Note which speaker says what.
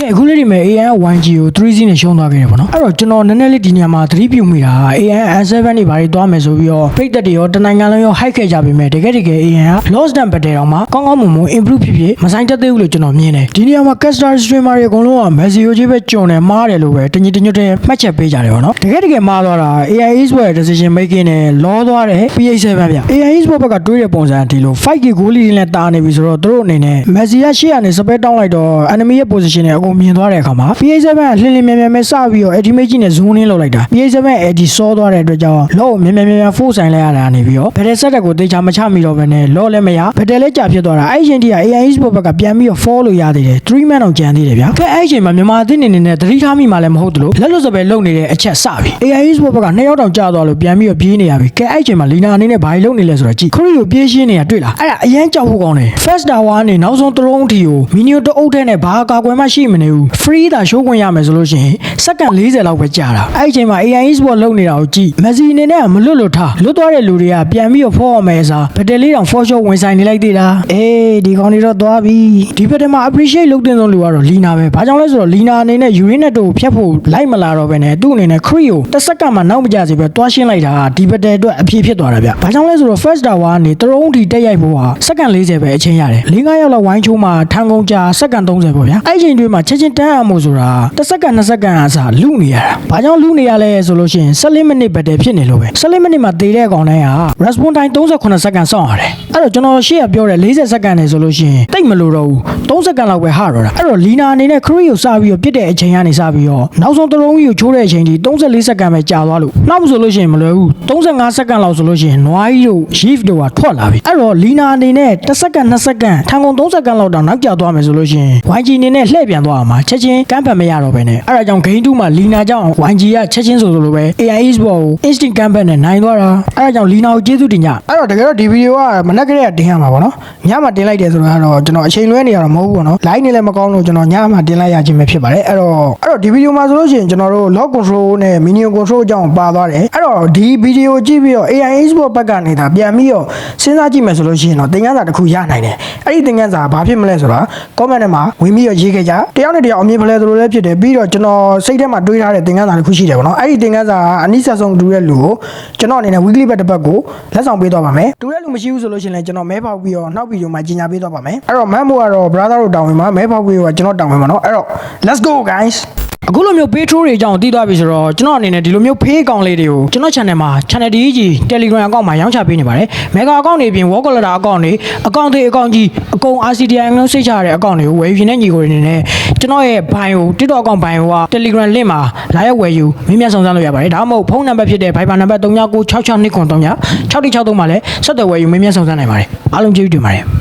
Speaker 1: ကဲအခုလေးဒီမဲ့ AN 1G ကို 3C နဲ့ရှုံးသွားခဲ့တယ်ပေါ့နော်အဲ့တော့ကျွန်တော်နည်းနည်းလေးဒီနေရာမှာသတိပြုမိတာ AN S7 တွေဘာတွေသွားမယ်ဆိုပြီးတော့ပြိတ်သက်တွေရောတနိုင်ငံလုံးရော hike ခဲ့ကြပြီမဲ့တကယ်တကယ် AN က lost and battle တော့မှကောင်းကောင်းမွန်မွန် improve ဖြစ်ဖြစ်မဆိုင်တတ်သေးဘူးလို့ကျွန်တော်မြင်တယ်ဒီနေရာမှာ caster streamer တွေအကုန်လုံးက Messi ကိုကြီးပဲကြုံတယ်မားတယ်လို့ပဲတညီတညွတ်တဲ့မှတ်ချက်ပေးကြတယ်ပေါ့နော်တကယ်တကယ်မားသွားတာ AI Esport ရဲ့ decision making နဲ့လောသွားတယ် PH7 ဗျ AI Esport ဘက်ကတွေးတဲ့ပုံစံဒီလို 5K goal လေးနဲ့တာနေပြီဆိုတော့သူတို့အနေနဲ့ Messi ကရှေ့ကနေစပယ်တောင်းလိုက်တော့ enemy ရဲ့ position နဲ့အကုန်မြင်သွားတဲ့အခါမှာ PH7 ကလှင်လင်းမြန်မြန်ပဲစပြီးတော့ ultimate ကြီးနဲ့ zone in လောက်လိုက်တာ PH7 ရဲ့ edge စောသွားတဲ့အတွက်ကြောင့်လော့ကိုမြန်မြန်မြန်မြန် force ဆိုင်လိုက်ရတာနေပြီးတော့ battle set ကိုတေချာမချမိတော့ဘဲနဲ့လော့လည်းမရ battle လည်းကြာဖြစ်သွားတာအဲ့ဒီချိန်ထိက AI Esport ဘက်ကပြန်ပြီးတော့ fall လို့ရသေးတယ်3 man အောင်ကြံသေးတယ်ဗျာကဲအဲ့ဒီချိန်မှာမြန်မာအသင်းနေနေနဲ့သတိထားမိမှလည်းမဟုတ်သလိုလက်လွတ်စပယ်လုံနေတဲ့အချက်စပြီ AI Esport ဘက်ကနှစ်ယောက်တောင်ကြာသွားလို့ပြန်ပြီးတော့ပြေးနေရပြီကဲအဲ့ဒီချိန်မှာလီနာအနေနဲ့ဘာကြီးလုံနေလဲဆိုတော့ကြည့်ခရီကိုပြေးရှင်းနေတာတွေ့လားအဲ့ဒါအရန်ကြောက်ဖို့ကောင်းတယ် first tower ကနေနောက်ဆုံးတလုံးထီကိုမီနီယိုတအုပ်ထဲနဲ့ဘာကာကွယ်မှရှိမနေဘူး free သာရှိုးခွင့်ရမယ်ဆိုလို့ရှိရင်စက္ကန့်40လောက်ပဲကြာတာအဲ့ဒီချိန်မှာ AI Esport လုံနေတာကိုကြည့်မက်ဆီအနေနဲ့ကမလွတ်လွတ်ထားလွတ်သွားတဲ့လူတွေကပြန်ပြီးတော့ fall ရမယ်စားဘက်တယ်လေးတောင် fall shot ဝင်ဆိုင်နေလိုက်သေးတာအေးဒီကောင်တွေတော့သွားပြီဒီဘက်ထဲမှာ appreciate လုပ်တဲ့ဆုံးလူကတော့လီနာပဲဘာကြောင့်လဲဆိုတော့လီနာအနေနဲ့ Urinet တို့ကိုဖျက်ဖို့လိုက်မလာတော့ဘဲနဲ့သူ့အနေနဲ့ Cree ကိုတစ်စက္ကန့်မှနောက်မကြစေပဲတွားရှင်းလိုက်တာဒီဘက်တယ်အတွက်အပြေဖြစ်သွားတာဗျဘာကြောင့်လဲဆိုတော့ first tower ကနေတရုံးတီတက်ရိုက်ဖို့ဟာစက္ကန့်40ပဲအချိန်ရတယ်၄၅ရောက်လောက်ဝိုင်းချိုးမှထန်ကုန်ကြာစက္ကန့်30ပေါ့ဗျာအဲ့ဒီချိန်တွေမှာချက်ချင်းတန်းအောင်မို့ဆိုတာတစ်စက္ကန့်၂စက္ကန့်အစားလူနေရတာဘာကြောင့်လူနေရလဲဆိုလို့ရှိရင်14မိနစ်ဘက်တယ်ဖြစ်နေလို့ပဲ14မိနစ်မှာတည်တဲ့အကောင်တိုင်းဟာ response time 38စက္ကန့်စောင့်ရတယ်အဲ့တော့ကျွန်တော်ရှေ့ကပြောတဲ့40စက္ကန့်နေဆိုလို့ရှိရင်တိတ်မလို့တော့ဘူး3စက္ကန့်လောက်ပဲဟာတော့တာအဲ့တော့လီနာအနေနဲ့ Cree ကိုစပြီးတော့ပြစ်တဲ့အချိန်ကနေစပြီးတော့နောက်ဆုံးတလုံးကြီးကိုချိုးတဲ့အချိန်ထိ34စက္ကန့်ပဲကြာသွားလို့နောက်ဆိုလို့ရှိရင်မလွယ်ဘူး35စက္ကန့်လောက်ဆိုလို့ရှိရင်နွားကြီးတို့ shift တို့ကထွက်လာပြီအဲ့တော့လီနာအနေနဲ့1စက္ကန့်2စက္ကန့်ထန်ကုန်3စက္ကန့်လောက်တောင်နောက်ကျသွားမယ်ဆိုလို့ရှိရင် YG အနေနဲ့လှည့်ပြန်သွားအောင်မှာချက်ချင်းကမ်းဖတ်မရတော့ပဲနဲ့အဲ့ဒါကြောင့် game 2မှာလီနာကြောင့် YG ကချက်ချင်းဆိုလိုပဲ AI Esport ကို instant ကမ်းဖတ်နဲ့နိုင်သွားတာအဲ့ဒါကြောင့်လီနာကိုကျေးဇူးတင်ကြအဲ့တော့တကယ်တော့ဒီဗီဒီယိုကမနက်ကလေးကတင်ရမှာပေါ့နော်ညမှာတင်လိုက်တယ်ဆိုတော့ကတော့ကျွန်တော်အချိန်လွဲနေရတော့မဟုတ်ဘူးပေါ့နော် line နေလည်းမကောင်းလို့ကျွန်တော်ညမှာတင်လိုက်ရခြင်းပဲဖြစ်ပါတယ်အဲ့တော့အဲ့တော့ဒီဗီဒီယိုမှာဆိုလို့ရှိရင်ကျွန်တော်တို့ log control နဲ့ minion control အကြောင်းပါသွားတယ်အဲ့တော့ဒီဗီဒီယိုကြည့်ပြီးတော့ AI Esport ဘက်ကနေဒါပြန်ပြီးတော့စဉ်းစားကြည့်မယ်ဆိုလို့ရှိရင်တော့သင်ခန်းစာတစ်ခုရနိုင်တယ်အဲ့ဒီသင်ခန်းစာဘာဖြစ်မလဲဆိုတာ comment ထဲမှာဝင်ပြီးတော့ရေးခဲ့ကြတယောက်နဲ့တယောက်အမြင်ဖလဲသလိုလည်းဖြစ်တယ်ပြီးတော့ကျွန်တော်စိတ်ထဲမှာတွေးထားတဲ့သင်ခန်းစာတစ်ခုရှိတယ်ပေါ့နော်အဲ့ဒီသင်ခန်းစာကအနည်းဆက်ဆုံးတူတဲ့လူကိုကျွန်တော်အနေနဲ့ weekly ဘက်တစ်ပတ်ကိုလက်ဆောင်ပေးသွားပါမယ်တူတဲ့လူမရှိဘူးဆိုလို့ရှိရင်လည်းကျွန်တော်မဲပေါက်ပြီးတော့နောက်ဗီဒီယိုမှာကြီးညာပေးသွားပါမယ်အဲ့တော့မမ်မိုကတော့ brother တို့တောင်းဝင်မှာမဲပေါက်ပြီးတော့ကျွန်တော်တောင်းဝင်မှာနော်အဲ့တော့ let's go guys အခုလိုမျိုးပေးထိုးတွေအကြောင်းသိသွားပြီဆိုတော့ကျွန်တော်အနေနဲ့ဒီလိုမျိုးဖေးအကောင့်လေးတွေကိုကျွန်တော် channel မှာ channel DG Telegram အကောင့်မှာရောင်းချပေးနေပါတယ်။ Mega အကောင့်တွေအပြင် Wall Collector အကောင့်တွေအကောင့်တွေအကောင့်ကြီးအကုန် RCTI မျိုးစိတ်ချရတဲ့အကောင့်တွေကိုဝယ်ယူခြင်းနဲ့ညီကိုတွေအနေနဲ့ကျွန်တော်ရဲ့ bio TikTok အကောင့် bio က Telegram link မှာလာရောက်ဝယ်ယူမင်းမြတ်ဆောင်စမ်းလို့ရပါတယ်။ဒါမှမဟုတ်ဖုန်းနံပါတ်ဖြစ်တဲ့ Viber နံပါတ်39966293 663မှာလည်းဆက်သွယ်ဝယ်ယူမင်းမြတ်ဆောင်စမ်းနိုင်ပါတယ်။အားလုံးကျေးဇူးတင်ပါတယ်။